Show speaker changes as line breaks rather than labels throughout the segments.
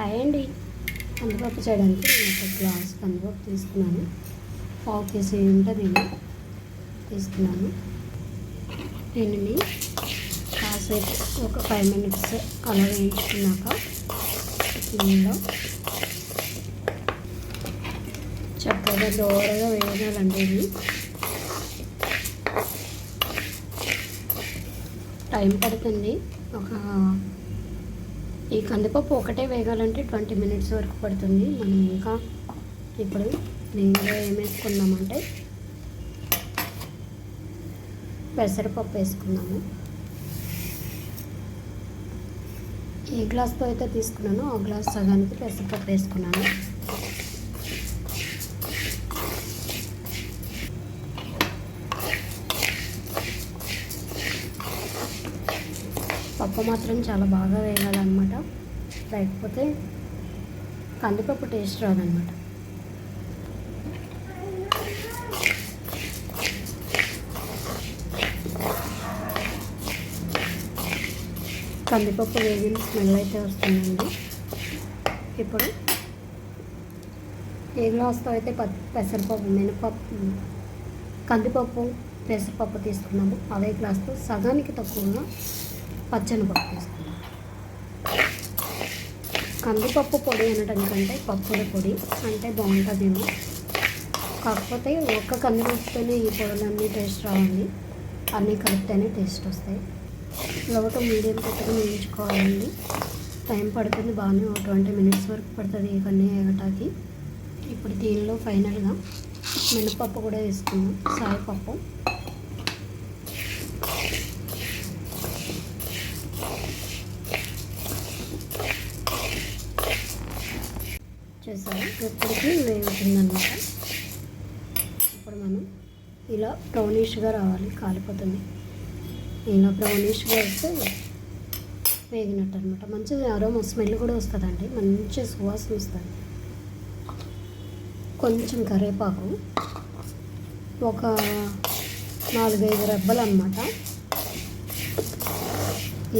Hi అండి. కందిపప్పు చేయడానికి నేను ఒక గ్లాస్ కందిపప్పు తీసుకున్నాను. పావు కేజీ ఉంటుంది ఇది. తీసుకున్నాను. దీనిని కాసేపు ఒక ఫైవ్ మినిట్స్ అలా వేయించుకున్నాక దీనిలో చక్కగా దూరంగా వేయాలండి ఇది. టైం పడుతుంది. ఒక ఈ కందిపప్పు ఒకటే వేగాలంటే ట్వంటీ మినిట్స్ వరకు పడుతుంది. మనం ఇంకా ఇప్పుడు దీనిలో ఏం వేసుకుందామంటే పెసరపప్పు వేసుకుందాము. ఏ గ్లాస్తో అయితే తీసుకున్నానో ఆ గ్లాస్ సగానికి పెసరపప్పు వేసుకున్నాను. పప్పు మాత్రం చాలా బాగా వేయాలన్నమాట. లేకపోతే కందిపప్పు టేస్ట్ రాదనమాట కందిపప్పు వేగిన స్మెల్ అయితే వస్తుందండి. ఇప్పుడు ఏ గ్లాస్తో అయితే ప పెసరపప్పు మినపప్పు కందిపప్పు పెసరపప్పు తీసుకున్నాము అదే గ్లాస్తో సగానికి తక్కువగా పచ్చని పప్పు కందిపప్పు పొడి అనడం కంటే పప్పుల పొడి అంటే బాగుంటుందేమో. కాకపోతే ఒక్క కందిపప్పుతోనే ఈ పొడులన్నీ టేస్ట్ రావాలి అన్నీ కలిపితేనే టేస్ట్ వస్తాయి. లోటు మీడియం పెట్టుకుని వేయించుకోవాలండి టైం పడుతుంది బాగానే ఒక ట్వంటీ మినిట్స్ వరకు పడుతుంది ఇవన్నీ ఎగటాకి ఇప్పుడు దీనిలో ఫైనల్గా మినపప్పు కూడా వేసుకున్నాం సాయిపప్పు. చేసాము ఎప్పటికీ వేగుతుందన్నమాట ఇప్పుడు మనం ఇలా బ్రౌనిష్గా రావాలి కాలిపోతుంది. ఇలా బ్రౌనిష్గా వస్తే వేగినట్టు అనమాట మంచి అరోమా స్మెల్ కూడా వస్తుందండి. మంచి సువాసన వస్తుంది. కొంచెం కరివేపాకు ఒక నాలుగైదు రెబ్బలు అనమాట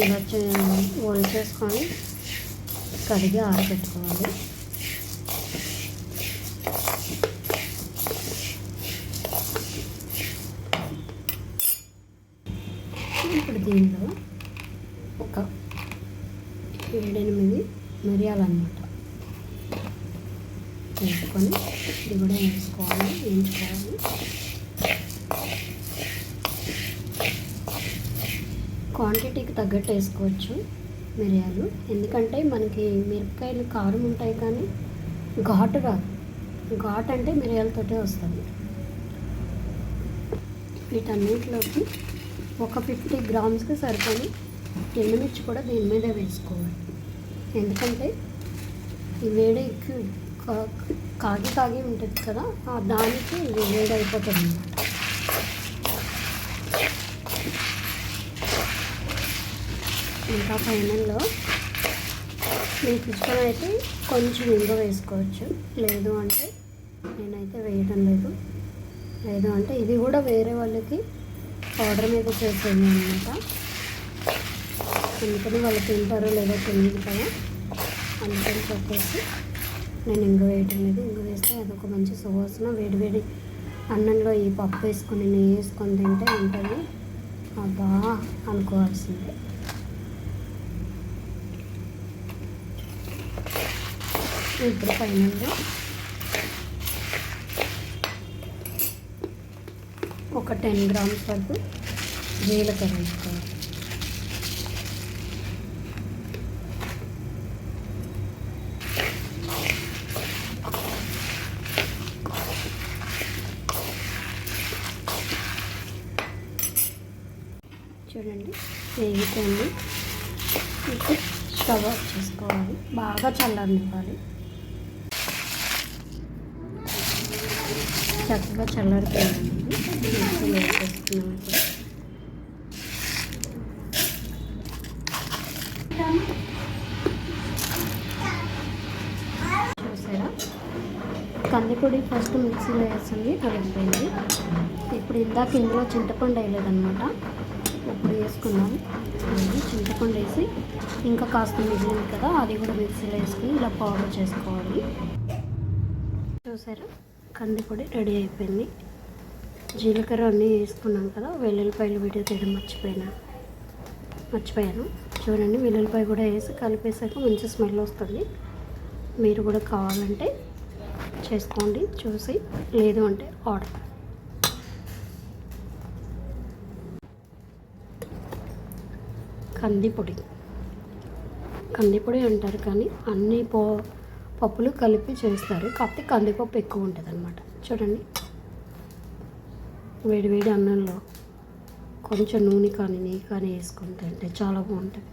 ఇలా చే చేసుకొని కడిగి ఆరబెట్టుకోవాలి. ఇప్పుడు దీనిలో ఒక ఏడెనిమిది మిరియాలు అనమాట వేసుకొని ఇది కూడా వేసుకోవాలి వేయించుకోవాలి. క్వాంటిటీకి తగ్గట్టు వేసుకోవచ్చు మిరియాలు. ఎందుకంటే మనకి మిరపకాయలు కారం ఉంటాయి కానీ ఘాటు రాదు. ఘాట్ అంటే మిరియాలతోటే వస్తుంది. వీటన్నిటిలోకి ఒక ఫిఫ్టీ గ్రామ్స్కి సరిపడి ఎండుమిర్చి కూడా దీని మీద వేసుకోవాలి. ఎందుకంటే ఈ వేడి ఎక్కువ కాగి కాగి ఉంటుంది కదా ఆ దానికి ఇది వేడి అయిపోతుంది అన్నమాట ఇంకా ఫైనల్లో మీకు ఇష్టమైతే కొంచెం ఇంగ వేసుకోవచ్చు. లేదు అంటే నేనైతే వేయడం లేదు. లేదు అంటే ఇది కూడా వేరే వాళ్ళకి ఆర్డర్ మీద చేసేది అనమాట అందుకని వాళ్ళు తింటారో లేదో తెలియదు కదా. అందుకని చెప్పేసి నేను ఇంగు వేయటం లేదు. ఇంగు వేస్తే అదొక మంచి సువాసన వేడివేడి అన్నంలో ఈ పప్పు వేసుకొని నెయ్యి వేసుకొని తింటే ఉంటుంది. అబ్బా! అనుకోవాల్సిందే. ఇప్పుడు ఫైనల్గా ఒక టెన్ గ్రామ్స్ వరకు జీలకర్ర వేసుకోవాలి. చూడండి వేగిపోయింది స్టవ్ ఆఫ్ చేసుకోవాలి. బాగా చల్లారనివ్వాలి. చక్కగా చల్లారిపోయింది. మిక్సీలో చూసారా? కందిపొడి ఫస్ట్ మిక్సీలో వేసింది కలిగిపోయింది ఇప్పుడు ఇందాక ఇందులో చింతపండు వేయలేదన్నమాట. ఇప్పుడు వేసుకున్నాం చింతపండు వేసి ఇంకా కాస్త మిగిలింది కదా అది కూడా మిక్సీలో వేసుకుని ఇలా పౌడర్ చేసుకోవాలి. చూసారా? కందిపొడి రెడీ అయిపోయింది. జీలకర్ర అన్నీ వేసుకున్నాం కదా వెల్లుల్లిపాయలు వీడియో తీయడం మర్చిపోయినా మర్చిపోయాను. చూడండి వెల్లుల్లిపాయ కూడా వేసి కలిపేసాక మంచి స్మెల్ వస్తుంది. మీరు కూడా కావాలంటే చేసుకోండి చూసి లేదు అంటే ఆర్డర్. కందిపొడి కందిపొడి అంటారు కానీ అన్ని పో పప్పులు కలిపి చేస్తారు. కాకపోతే కందిపప్పు ఎక్కువ ఉంటుంది అనమాట చూడండి. వేడి వేడి అన్నంలో కొంచెం నూనె కానీ నెయ్యి కానీ వేసుకుంటే తింటే చాలా బాగుంటుంది.